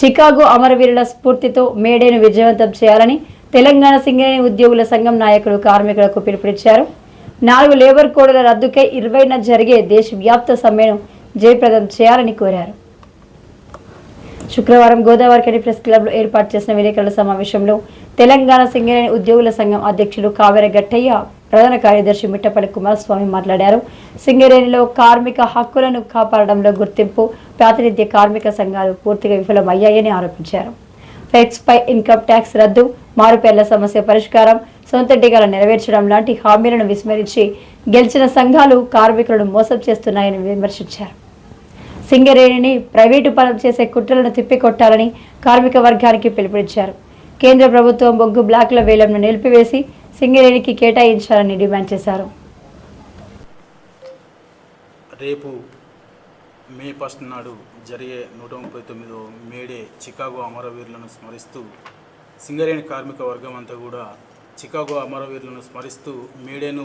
Chicago అమరవీరుల స్ఫూర్తితో మేడేను విజయవంతం చేయాలని తెలంగాణ సింగరేణి ఉద్యోగుల సంఘం నాయకులు కార్మికులకు పిలుపునిచ్చారు. నాలుగు లేబర్ కోడ్ల రద్దుకై ఇరవైన జరిగే దేశవ్యాప్త సమ్మెను జయప్రదం చేయాలని కోరారు. శుక్రవారం గోదావరికని ప్రెస్ క్లబ్లో ఏర్పాటు చేసిన విలేకరుల సమావేశంలో తెలంగాణ సింగరేణి ఉద్యోగుల సంఘం అధ్యక్షులు కావేర గట్టయ్య ప్రధాన కార్యదర్శి మిట్టపల్లి కుమారస్వామి మాట్లాడారు. సింగరేణిలో కార్మిక హక్కులను కాపాడడంలో గుర్తింపు ప్రాతినిధ్య కార్మిక సంఘాలు పూర్తిగా విఫలమయ్యాయని ఆరోపించారు. ఫెక్స్పై ఇన్కమ్ ట్యాక్స్ రద్దు మారుపేర్ల సమస్య పరిష్కారం సొంత టీకాలు నెరవేర్చడం లాంటి హామీలను విస్మరించి గెలిచిన సంఘాలు కార్మికులను మోసం చేస్తున్నాయని విమర్శించారు. సింగరేణిని ప్రైవేటు పరం చేసే కుట్రలను తిప్పికొట్టాలని కార్మిక వర్గానికి పిలుపునిచ్చారు. కేంద్ర ప్రభుత్వం బొగ్గు బ్లాకుల వేలంను నిలిపివేసి సింగరేణికి కేటాయించాలని డిమాండ్ చేశారు. రేపు మే ఫస్ట్ నాడు జరిగే నూట ముప్పై తొమ్మిదో మేడే చికాగో అమరవీరులను స్మరిస్తూ సింగరేణి కార్మిక వర్గం అంతా కూడా చికాగో అమరవీరులను స్మరిస్తూ మేడేను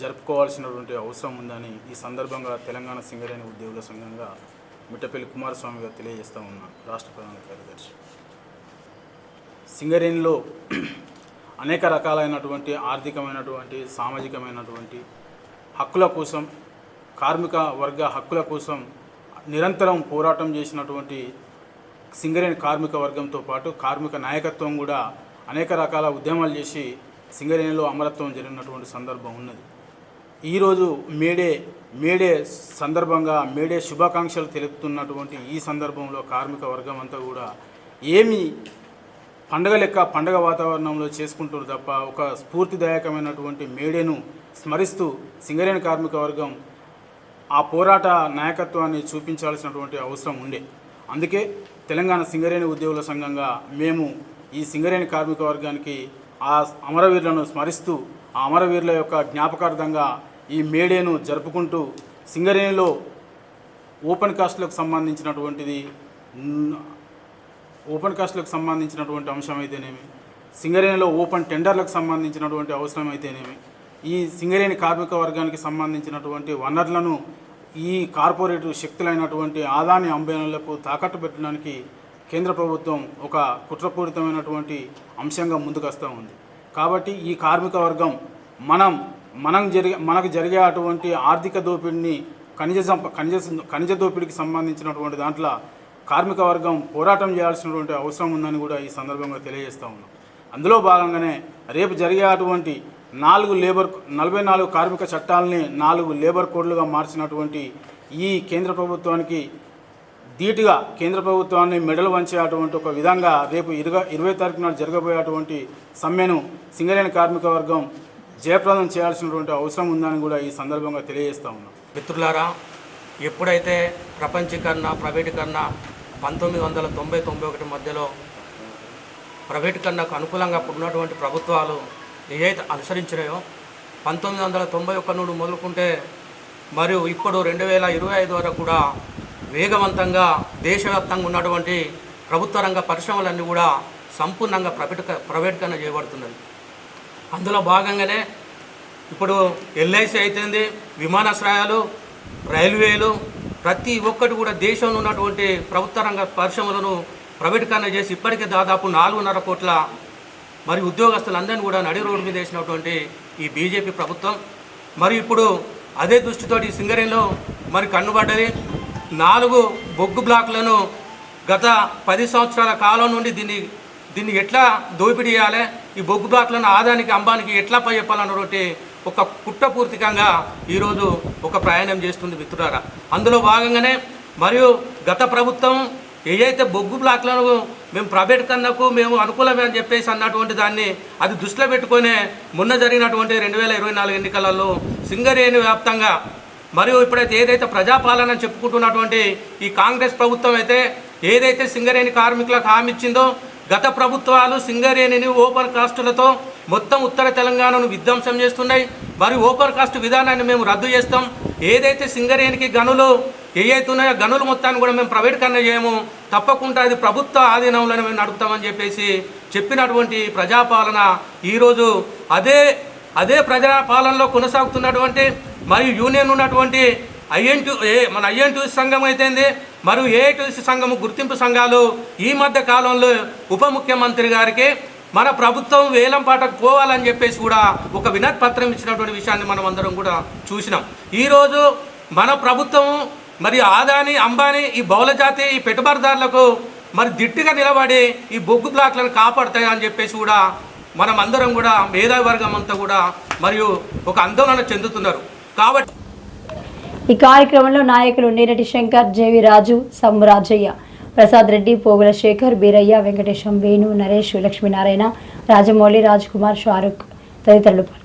జరుపుకోవాల్సినటువంటి అవసరం ఉందని ఈ సందర్భంగా తెలంగాణ సింగరేణి ఉద్యోగుల సంఘంగా మిట్టపల్లి కుమారస్వామి గారు తెలియజేస్తూ ఉన్నాను రాష్ట్ర ప్రధాన కార్యదర్శి. సింగరేణిలో అనేక రకాలైనటువంటి ఆర్థికమైనటువంటి సామాజికమైనటువంటి హక్కుల కోసం కార్మిక వర్గ హక్కుల కోసం నిరంతరం పోరాటం చేసినటువంటి సింగరేణి కార్మిక వర్గంతో పాటు కార్మిక నాయకత్వం కూడా అనేక రకాల ఉద్యమాలు చేసి సింగరేణిలో అమరత్వం జరిగినటువంటి సందర్భం ఉన్నది. ఈరోజు మేడే మేడే సందర్భంగా మేడే శుభాకాంక్షలు తెలుపుతున్నటువంటి ఈ సందర్భంలో కార్మిక వర్గం అంతా కూడా ఏమి పండగ లెక్క పండగ వాతావరణంలో చేసుకుంటారు తప్ప ఒక స్ఫూర్తిదాయకమైనటువంటి మేడేను స్మరిస్తూ సింగరేణి కార్మిక వర్గం ఆ పోరాట నాయకత్వాన్ని చూపించాల్సినటువంటి అవసరం ఉండే. అందుకే తెలంగాణ సింగరేణి ఉద్యోగుల సంఘంగా మేము ఈ సింగరేణి కార్మిక వర్గానికి ఆ అమరవీరులను స్మరిస్తూ ఆ అమరవీరుల యొక్క జ్ఞాపకార్థంగా ఈ మేడేను జరుపుకుంటూ సింగరేణిలో ఓపెన్ కాస్ట్లకు సంబంధించినటువంటిది ఓపెన్ కాస్ట్లకు సంబంధించినటువంటి అంశం అయితేనేమి సింగరేణిలో ఓపెన్ టెండర్లకు సంబంధించినటువంటి అవసరం అయితేనేమి ఈ సింగరేణి కార్మిక వర్గానికి సంబంధించినటువంటి వనరులను ఈ కార్పొరేట్ శక్తులైనటువంటి ఆదాని అంబేనులకు తాకట్టు పెట్టడానికి కేంద్ర ప్రభుత్వం ఒక కుట్రపూరితమైనటువంటి అంశంగా ముందుకు వస్తూ ఉంది. కాబట్టి ఈ కార్మిక వర్గం మనం మనం జరిగే మనకు జరిగే అటువంటి ఆర్థిక దోపిడీని ఖనిజ సంప ఖనిజ ఖనిజ దోపిడికి సంబంధించినటువంటి దాంట్లో కార్మిక వర్గం పోరాటం చేయాల్సినటువంటి అవసరం ఉందని కూడా ఈ సందర్భంగా తెలియజేస్తూ ఉన్నాం. అందులో భాగంగానే రేపు జరిగే అటువంటి నాలుగు లేబర్ నలభై నాలుగు కార్మిక చట్టాలని నాలుగు లేబర్ కోడ్లుగా మార్చినటువంటి ఈ కేంద్ర ప్రభుత్వానికి ధీటుగా కేంద్ర ప్రభుత్వాన్ని మెడలు వంచేటువంటి ఒక విధంగా రేపు ఇరుగ ఇరవై తారీఖు నాడు జరగబోయేటువంటి సమ్మెను సింగరేణి కార్మిక వర్గం జయప్రదం చేయాల్సినటువంటి అవసరం ఉందని కూడా ఈ సందర్భంగా తెలియజేస్తా ఉన్నాం. మిత్రులారా ఎప్పుడైతే ప్రపంచీకరణ ప్రైవేటీకరణ పంతొమ్మిది వందల తొంభై తొంభై ఒకటి మధ్యలో ప్రైవేటీకరణకు అనుకూలంగా ఉన్నటువంటి ప్రభుత్వాలు ఏవైతే అనుసరించినాయో పంతొమ్మిది వందల తొంభై ఒక్క నుండి మొదలుకుంటే మరియు ఇప్పుడు రెండు వేల ఇరవై ఐదు వరకు కూడా వేగవంతంగా దేశవ్యాప్తంగా ఉన్నటువంటి ప్రభుత్వ రంగ పరిశ్రమలన్నీ కూడా సంపూర్ణంగా ప్రైవేట్ ప్రైవేటీకరణ చేయబడుతున్నది అందులో భాగంగానే ఇప్పుడు ఎల్ఐసి అవుతుంది విమానాశ్రయాలు రైల్వేలు ప్రతి ఒక్కటి కూడా దేశంలో ఉన్నటువంటి ప్రభుత్వ రంగ పరిశ్రమలను ప్రైవేటీకరణ చేసి ఇప్పటికే దాదాపు నాలుగున్నర కోట్ల మరి ఉద్యోగస్తులందరినీ కూడా నడి రోడ్డు మీద వేసినటువంటి ఈ బీజేపీ ప్రభుత్వం. మరి ఇప్పుడు అదే దృష్టితోటి ఈ సింగరేణిలో మరి కన్నుబడ్డది. నాలుగు బొగ్గు బ్లాక్లను గత పది సంవత్సరాల కాలం నుండి దీన్ని దీన్ని ఎట్లా దోపిడీ చేయాలి? ఈ బొగ్గు బ్లాక్లను ఆదానికి అంబానికి ఎట్లా పై చెప్పాలన్నటువంటి ఒక కుట్రపూర్తికంగా ఈరోజు ఒక ప్రయాణం చేస్తుంది మిత్రులారా. అందులో భాగంగానే మరియు గత ప్రభుత్వం ఏదైతే బొగ్గు బ్లాక్లను మేము ప్రైవేట్ కన్నకు మేము అనుకూలమే అని చెప్పేసి అన్నటువంటి దాన్ని అది దృష్టిలో పెట్టుకునే మొన్న జరిగినటువంటి రెండు వేల ఇరవై నాలుగు ఎన్నికలలో సింగరేణి వ్యాప్తంగా మరియు ఇప్పుడైతే ఏదైతే ప్రజాపాలన చెప్పుకుంటున్నటువంటి ఈ కాంగ్రెస్ ప్రభుత్వం అయితే ఏదైతే సింగరేణి కార్మికులకు హామీ ఇచ్చిందో గత ప్రభుత్వాలు సింగరేణిని ఓపెన్ కాస్టులతో మొత్తం ఉత్తర తెలంగాణను విధ్వంసం చేస్తున్నాయి. మరి ఓపెన్ కాస్ట్ విధానాన్ని మేము రద్దు చేస్తాం. ఏదైతే సింగరేణికి గనులు ఏవైతున్నాయో గనులు మొత్తాన్ని కూడా మేము ప్రైవేట్ కన్నా చేయము. తప్పకుండా అది ప్రభుత్వ ఆధీనంలోనే మేము నడుపుతామని చెప్పేసి చెప్పినటువంటి ప్రజాపాలన ఈరోజు అదే అదే ప్రజాపాలనలో కొనసాగుతున్నటువంటి మరియు యూనియన్ ఉన్నటువంటి ఐఎన్టీ ఏ మన ఐఎన్టీ సంఘం అయితేంది మరియు ఏఐటీసీ సంఘము గుర్తింపు సంఘాలు ఈ మధ్య కాలంలో ఉప ముఖ్యమంత్రి గారికి మన ప్రభుత్వం వేలం పాటకు పోవాలని చెప్పేసి కూడా ఒక వినతి పత్రం ఇచ్చినటువంటి విషయాన్ని మనం అందరం కూడా చూసినాం. ఈరోజు మన ప్రభుత్వం మరి ఆదాని అంబానీ ఈ బహుళజాతి ఈ పెట్టుబడిదారులకు మరి దిట్టుగా నిలబడి ఈ బొగ్గు బ్లాక్లను కాపాడుతాయని చెప్పేసి కూడా మనం అందరం కూడా మేధావి వర్గం అంతా కూడా మరియు ఒక ఆందోళన చెందుతున్నారు. కాబట్టి ఈ కార్యక్రమంలో నాయకులు నీరటి శంకర్ జేవి రాజు సమ్ము రాజయ్య ప్రసాద్ రెడ్డి పోగుల శేఖర్ బీరయ్య వెంకటేశం వేణు నరేష్ లక్ష్మీనారాయణ రాజమౌళి రాజ్ కుమార్ షారుఖ్ తదితరులు పాల్గొన్నారు.